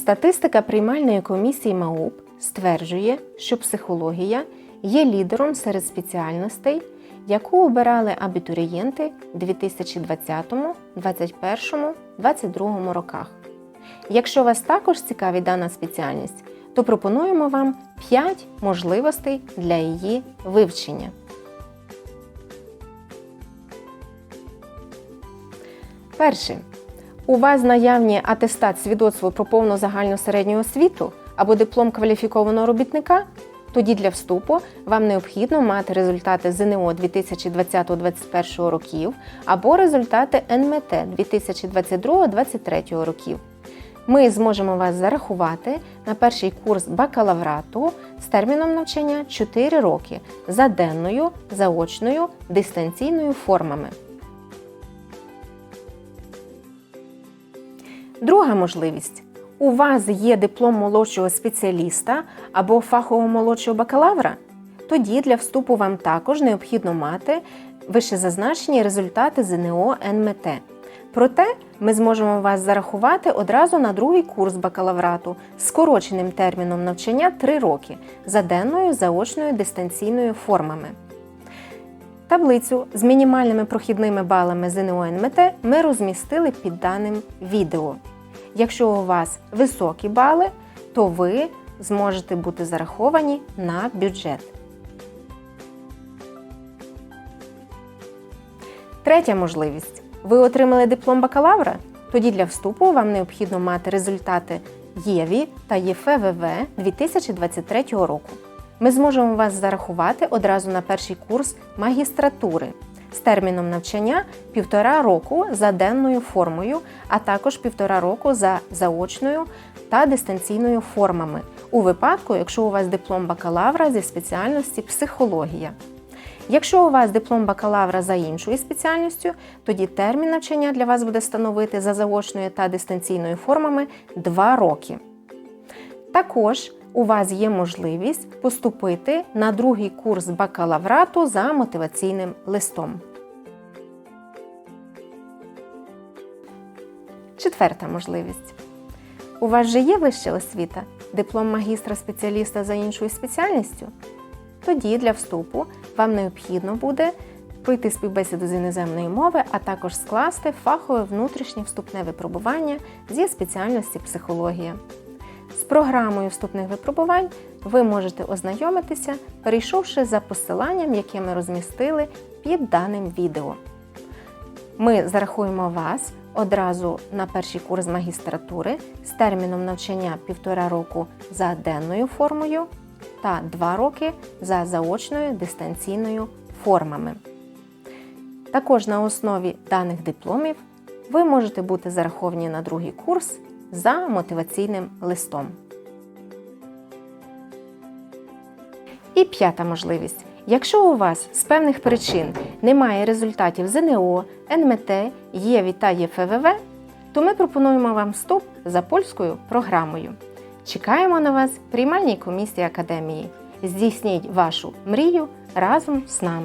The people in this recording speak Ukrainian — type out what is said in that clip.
Статистика приймальної комісії МАУП стверджує, що психологія є лідером серед спеціальностей, яку обирали абітурієнти у 2020, 2021, 2022 роках. Якщо вас також цікавить дана спеціальність, то пропонуємо вам 5 можливостей для її вивчення. Перше. У вас наявні атестат свідоцтво про повну загальну середню освіту або диплом кваліфікованого робітника. Тоді для вступу вам необхідно мати результати ЗНО 2020-2021 років або результати НМТ 2022-2023 років. Ми зможемо вас зарахувати на перший курс бакалаврату з терміном навчання 4 роки за денною, заочною, дистанційною формами. Друга можливість. У вас є диплом молодшого спеціаліста або фахового молодшого бакалавра? Тоді для вступу вам також необхідно мати вищезазначені результати ЗНО НМТ. Проте ми зможемо вас зарахувати одразу на другий курс бакалаврату з скороченим терміном навчання 3 роки за денною, заочною, дистанційною формами. Таблицю з мінімальними прохідними балами ЗНО НМТ ми розмістили під даним відео. Якщо у вас високі бали, то ви зможете бути зараховані на бюджет. Третя можливість. Ви отримали диплом бакалавра? Тоді для вступу вам необхідно мати результати ЄВІ та ЄФВВ 2023 року. Ми зможемо вас зарахувати одразу на перший курс магістратури з терміном навчання півтора року за денною формою, а також півтора року за заочною та дистанційною формами, у випадку, якщо у вас диплом бакалавра зі спеціальності психологія. Якщо у вас диплом бакалавра за іншою спеціальністю, тоді термін навчання для вас буде становити за заочною та дистанційною формами 2 роки. Також у вас є можливість поступити на другий курс бакалаврату за мотиваційним листом. Четверта можливість. У вас же є вища освіта, диплом магістра спеціаліста за іншою спеціальністю? Тоді для вступу вам необхідно буде пройти співбесіду з іноземної мови, а також скласти фахове внутрішнє вступне випробування зі спеціальності психологія. Програмою вступних випробувань ви можете ознайомитися, перейшовши за посиланням, яке ми розмістили під даним відео. Ми зарахуємо вас одразу на перший курс магістратури з терміном навчання півтора року за денною формою та 2 роки за заочною дистанційною формами. Також на основі даних дипломів ви можете бути зараховані на другий курс за мотиваційним листом. І п'ята можливість. Якщо у вас з певних причин немає результатів ЗНО, НМТ, ЄВІ та ЄФВВ, то ми пропонуємо вам вступ за польською програмою. Чекаємо на вас в приймальній комісії академії. Здійсніть вашу мрію разом з нами.